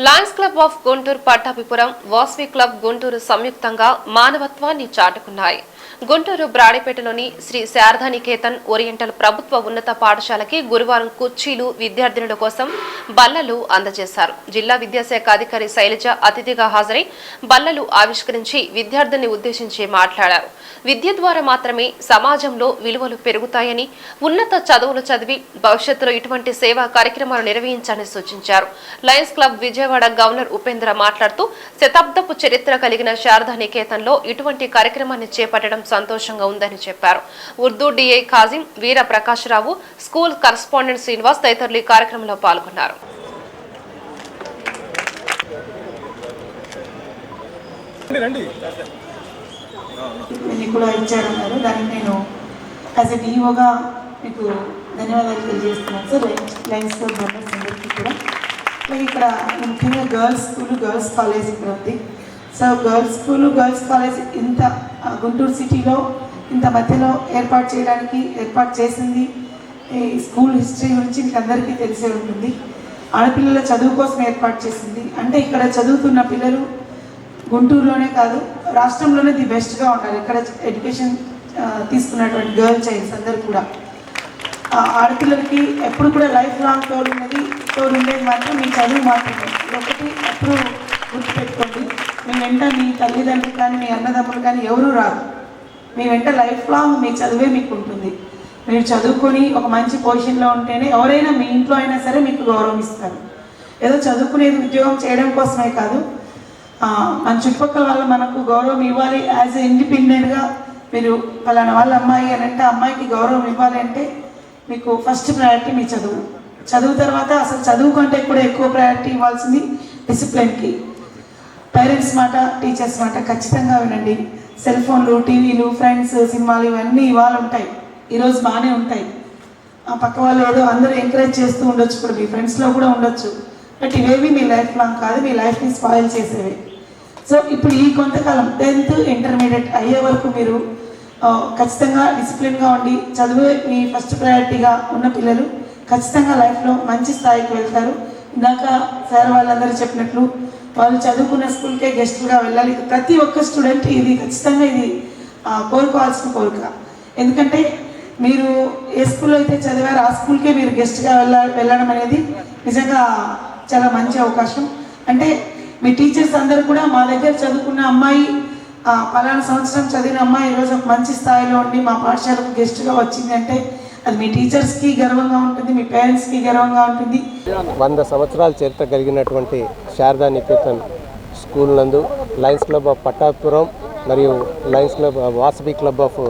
Lions Club of Guntur Pattabhipuram Vasavi Club Guntur సంయుక్తంగా మానవత్వాన్ని చాటుకున్నాయి గుంటూరు బ్రాడిపేటలోని శ్రీ శారదానికేతన్ ఓరియంటల్ ప్రభుత్వ ఉన్నత పాఠశాలకి గురువారం కుర్చీలు విద్యార్థినుల కోసం బల్లలు అందజేశారు. జిల్లా విద్యాశాఖ అధికారి శైలజ అతిథిగా హాజరై బల్లలు ఆవిష్కరించి విద్యార్థిని ఉద్దేశించి మాట్లాడారు. విద్య ద్వారా మాత్రమే సమాజంలో విలువలు పెరుగుతాయని ఉన్నత చదువులు చదివి భవిష్యత్తులో ఇటువంటి సేవా కార్యక్రమాలు నిర్వహించాలని సూచించారు. Lions Club Vijayawada governor Upendra మాట్లాడుతూ శతాబ్దపు చరిత్ర కలిగిన శారదా నికేతన్లో ఇటువంటి కార్యక్రమాన్ని చేపట్టడం సంతోషంగా ఉందని చెప్పారు. Urdu DA Khazim Veera Prakashrao school correspondent Srinivas తదితరులు ఈ కార్యక్రమంలో పాల్గొన్నారు. రండి ఇది కూడా ఇచ్చారన్నారు దానికి నేను యాజ్ ఎ డిఓగా మీకు ధన్యవాదాలు తెలియజేస్తున్నాను సార్. లైన్స్ మెంబర్స్ అందరికీ కూడా. అలాగే ఇక్కడ ముఖ్యంగా గర్ల్స్ స్కూల్ గర్ల్స్ కాలేజ్ ఇక్కడ ఉంది. So girls school girls college ఇంత గుంటూరు సిటీలో ఇంత మధ్యలో ఏర్పాటు చేయడానికి ఏర్పాటు చేసింది ఈ స్కూల్ హిస్టరీ గురించి మీకు అందరికీ తెలిసే ఉంటుంది. ఆడపిల్లల చదువు కోసం ఏర్పాటు చేసింది. అంటే ఇక్కడ చదువుతున్న పిల్లలు గుంటూరులోనే కాదు రాష్ట్రంలోనే ది బెస్ట్గా ఉండాలి. ఇక్కడ ఎడ్యుకేషన్ తీసుకున్నటువంటి గర్ల్ చైల్డ్స్ అందరు కూడా. ఆడపిల్లలకి ఎప్పుడు కూడా లైఫ్ లాంగ్ తోడు ఉన్నది తోడు ఉండేది మాత్రం మీ చదువు మాత్రమే. ఒకటి అప్పుడు గుర్తుపెట్టుకోండి మీ వెంట మీ తల్లిదండ్రులు కానీ మీ అన్నదమ్ములు కానీ ఎవరూ రారు. మీ వెంట లైఫ్ లాంగ్ మీ చదువే మీకు ఉంటుంది. మీరు చదువుకొని ఒక మంచి పొజిషన్లో ఉంటేనే ఎవరైనా మీ ఇంట్లో అయినా సరే మీకు గౌరవం ఇస్తారు. ఏదో చదువుకునేది ఉద్యోగం చేయడం కోసమే కాదు. మన చుట్టుపక్కల వాళ్ళు మనకు గౌరవం ఇవ్వాలి. యాజ్ ఎ ఇండిపెండెంట్గా మీరు పలానా వాళ్ళ అమ్మాయి అని అంటే అమ్మాయికి గౌరవం ఇవ్వాలి అంటే మీకు ఫస్ట్ ప్రయారిటీ మీ చదువు. చదువు తర్వాత అసలు చదువు కంటే కూడా ఎక్కువ ప్రయారిటీ ఇవ్వాల్సింది డిసిప్లిన్కి పేరెంట్స్ మాట టీచర్స్ మాట ఖచ్చితంగా వినండి. సెల్ ఫోన్లు టీవీలు ఫ్రెండ్స్ సినిమాలు ఇవన్నీ ఇవాళ ఉంటాయి. ఈరోజు బాగానే ఉంటాయి. ఆ పక్క వాళ్ళు ఏదో అందరూ ఎంకరేజ్ చేస్తూ ఉండొచ్చు ఇప్పుడు మీ ఫ్రెండ్స్లో కూడా ఉండొచ్చు. బట్ ఇవేవి మీ లైఫ్ లాంగ్ కాదు మీ లైఫ్ని స్పాయిల్ చేసేవి. సో ఇప్పుడు ఈ కొంతకాలం టెన్త్ ఇంటర్మీడియట్ అయ్యే వరకు మీరు ఖచ్చితంగా డిసిప్లిన్గా ఉండి చదువే మీ ఫస్ట్ ప్రయారిటీగా ఉన్న పిల్లలు ఖచ్చితంగా లైఫ్లో మంచి స్థాయికి వెళ్తారు. ఇందాక సార్ వాళ్ళందరూ చెప్పినట్లు వాళ్ళు చదువుకున్న స్కూల్కే గెస్ట్లుగా వెళ్ళాలి. ప్రతి ఒక్క స్టూడెంట్ ఇది ఖచ్చితంగా ఇది ఆ, కోరుకోవాల్సిన కోరిక. ఎందుకంటే మీరు ఏ స్కూల్లో అయితే చదివారో ఆ స్కూల్కే మీరు గెస్ట్గా వెళ్ళ వెళ్ళడం అనేది నిజంగా చాలా మంచి అవకాశం. అంటే మీ టీచర్స్ అందరూ కూడా మా దగ్గర చదువుకున్న అమ్మాయి పలానా సంవత్సరం చదివిన అమ్మాయి ఈరోజు ఒక మంచి స్థాయిలో ఉండి మా పాఠశాలకు గెస్ట్గా వచ్చింది అంటే అది మీ టీచర్స్కి గర్వంగా ఉంటుంది మీ పేరెంట్స్కి గర్వంగా ఉంటుంది. వంద సంవత్సరాల చరిత్ర కలిగినటువంటి శారదా నికేతన్ స్కూల్ నందు లయన్స్ క్లబ్ ఆఫ్ పట్టాపురం మరియు Lions Club Vasavi Club of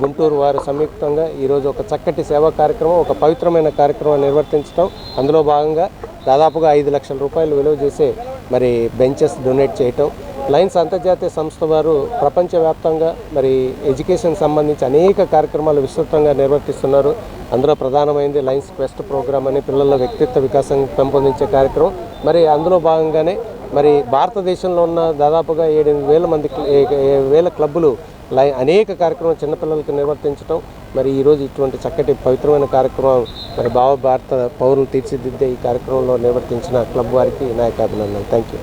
Guntur వారు సంయుక్తంగా ఈరోజు ఒక చక్కటి సేవా కార్యక్రమం ఒక పవిత్రమైన కార్యక్రమం నిర్వర్తించడం అందులో భాగంగా దాదాపుగా ఐదు లక్షల రూపాయలు విలువ చేసే మరి బెంచెస్ డొనేట్ చేయటం. లయన్స్ అంతర్జాతీయ సంస్థ వారు ప్రపంచవ్యాప్తంగా మరి ఎడ్యుకేషన్ సంబంధించి అనేక కార్యక్రమాలు విస్తృతంగా నిర్వర్తిస్తున్నారు. అందులో ప్రధానమైనది లయన్స్ క్వెస్ట్ ప్రోగ్రామ్ అని పిల్లల వ్యక్తిత్వ వికాసం పెంపొందించే కార్యక్రమం. మరి అందులో భాగంగానే మరి భారతదేశంలో ఉన్న దాదాపుగా ఏడెనిమిది వేల మంది ఏ- వేల క్లబ్బులు లై అనేక కార్యక్రమాలు చిన్నపిల్లలకు నిర్వర్తించడం మరి ఈరోజు ఇటువంటి చక్కటి పవిత్రమైన కార్యక్రమం మరి భావ భారత పౌరులు తీర్చిదిద్దే ఈ కార్యక్రమంలో నిర్వర్తించిన క్లబ్ వారికి నాయక అభినందనలు. Thank you